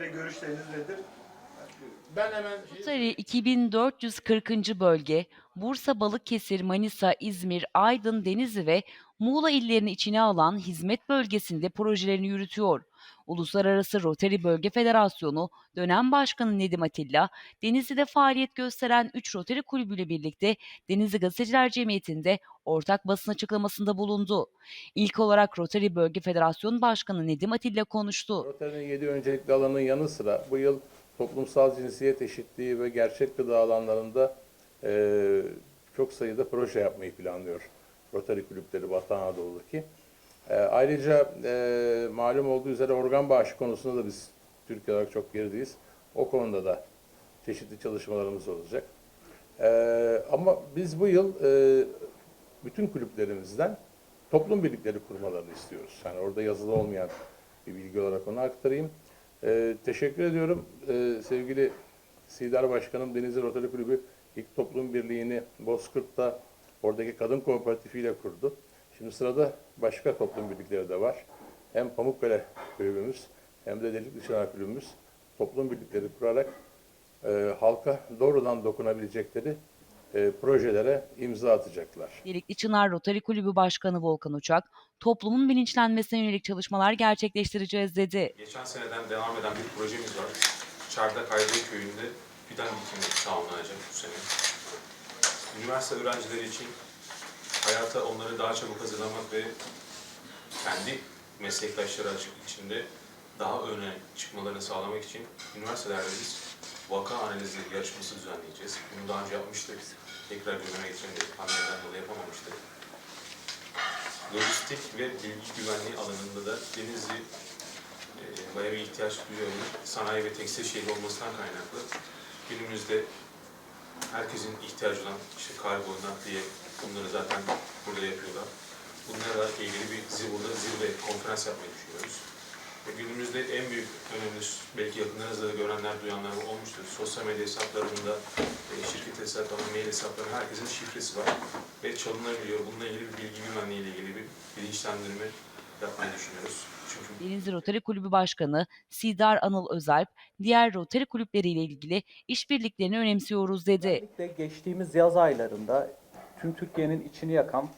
ve görüşleriniz nedir? Ben hemen Rotary 2440. bölge, Bursa, Balıkesir, Manisa, İzmir, Aydın, Denizli ve Muğla illerini içine alan hizmet bölgesinde projelerini yürütüyor. Uluslararası Rotary Bölge Federasyonu dönem başkanı Nedim Atilla, Denizli'de faaliyet gösteren 3 Rotary kulübüyle birlikte Denizli Gazeteciler Cemiyeti'nde ortak basın açıklamasında bulundu. İlk olarak Rotary Bölge Federasyonu Başkanı Nedim Atilla konuştu. Rotary'nin 7 öncelikli alanının yanı sıra bu yıl toplumsal cinsiyet eşitliği ve gerçek gıda alanlarında eee, çok sayıda proje yapmayı planlıyor. Rotary kulüpleri Batı Anadolu'daki. Eee, ayrıca eee, malum olduğu üzere organ bağışı konusunda da biz Türkiye olarak çok gerideyiz. O konuda da çeşitli çalışmalarımız olacak. Eee, ama biz bu yıl eee, bütün kulüplerimizden toplum birlikleri kurmalarını istiyoruz. Yani orada yazılı olmayan bir bilgi olarak onu aktarayım. Ee, teşekkür ediyorum. Ee, sevgili Sidar Başkanım Denizli Rotary Kulübü ilk toplum birliğini Bozkırt'ta oradaki kadın kooperatifiyle kurdu. Şimdi sırada başka toplum birlikleri de var. Hem Pamukkale kulübümüz hem de Delikli Çınar kulübümüz toplum birlikleri kurarak e, halka doğrudan dokunabilecekleri e, projelere imza atacaklar. Delikli Çınar Rotary Kulübü Başkanı Volkan Uçak, toplumun bilinçlenmesine yönelik çalışmalar gerçekleştireceğiz dedi. Geçen seneden devam eden bir projemiz var. Çardak Aydın Köyü'nde fidan dikimi tamamlanacak bu sene. Üniversite öğrencileri için hayata onları daha çabuk hazırlamak ve kendi meslektaşları açık içinde daha öne çıkmalarını sağlamak için üniversitelerde biz vaka analizi yarışması düzenleyeceğiz. Bunu daha önce yapmıştık. Tekrar gündeme getiremedik. Pandemiden dolayı yapamamıştık. Lojistik ve bilgi güvenliği alanında da Denizli e, bayağı bir ihtiyaç duyuyor. Sanayi ve tekstil şehri olmasından kaynaklı. Günümüzde herkesin ihtiyacı olan işte kargo, nakliye bunları zaten burada yapıyorlar. Bunlarla ilgili bir zirve, burada zirve konferans yapmayı düşünüyoruz. Ve günümüzde en büyük önemli, belki yakınlarınızda da görenler, duyanlar olmuştur. Sosyal medya hesaplarında, e, şirket hesaplarında, mail hesaplarında herkesin şifresi var. Ve çalınabiliyor. Bununla ilgili bir bilgi güvenliği ile ilgili bir bilinçlendirme yapmayı düşünüyoruz. Çünkü Denizli Rotary Kulübü Başkanı Sidar Anıl Özalp, diğer Rotary kulüpleriyle ilgili işbirliklerini önemsiyoruz dedi. Özellikle geçtiğimiz yaz aylarında tüm Türkiye'nin içini yakan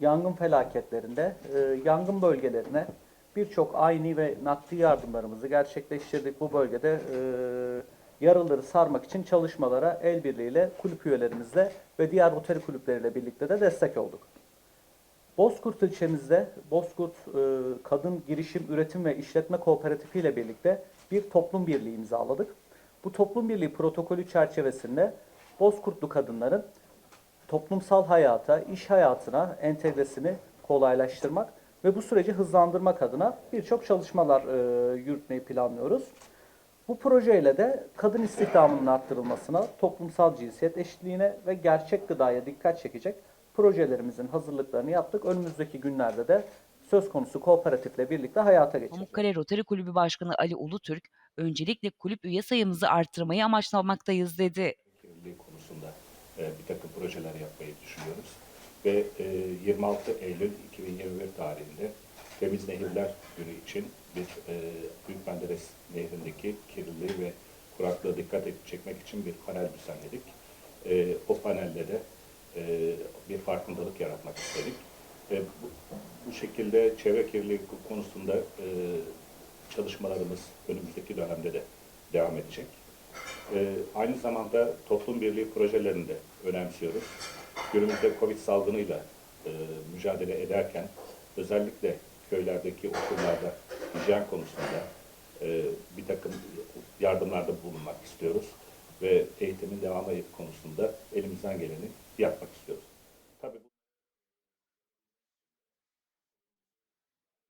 yangın felaketlerinde e, yangın bölgelerine birçok ayni ve nakdi yardımlarımızı gerçekleştirdik. Bu bölgede e, yaralıları sarmak için çalışmalara el birliğiyle kulüp üyelerimizle ve diğer Rotary kulüpleriyle birlikte de destek olduk. Bozkurt ilçemizde Bozkurt e, Kadın Girişim Üretim ve İşletme Kooperatifi ile birlikte bir toplum birliği imzaladık. Bu toplum birliği protokolü çerçevesinde Bozkurtlu kadınların toplumsal hayata, iş hayatına entegresini kolaylaştırmak ve bu süreci hızlandırmak adına birçok çalışmalar e, yürütmeyi planlıyoruz. Bu projeyle de kadın istihdamının arttırılmasına, toplumsal cinsiyet eşitliğine ve gerçek gıdaya dikkat çekecek projelerimizin hazırlıklarını yaptık. Önümüzdeki günlerde de söz konusu kooperatifle birlikte hayata geçeceğiz. Pamukkale Rotary Kulübü Başkanı Ali Ulutürk, öncelikle kulüp üye sayımızı arttırmayı amaçlamaktayız dedi. kirliliği konusunda e, bir takım projeler yapmayı düşünüyoruz. Ve e, 26 Eylül 2021 tarihinde Temiz Nehirler Günü için bir e, Büyük Menderes Nehri'ndeki kirliliği ve kuraklığa dikkat çekmek için bir panel düzenledik. E, o panelde de e, bir farkındalık yaratmak istedik. E, bu, şekilde çevre kirliliği konusunda e, çalışmalarımız önümüzdeki dönemde de devam edecek. Aynı zamanda toplum birliği projelerini de önemsiyoruz. Günümüzde Covid salgınıyla e, mücadele ederken özellikle köylerdeki okullarda hijyen konusunda e, bir takım yardımlarda bulunmak istiyoruz ve eğitimin devamı konusunda elimizden geleni.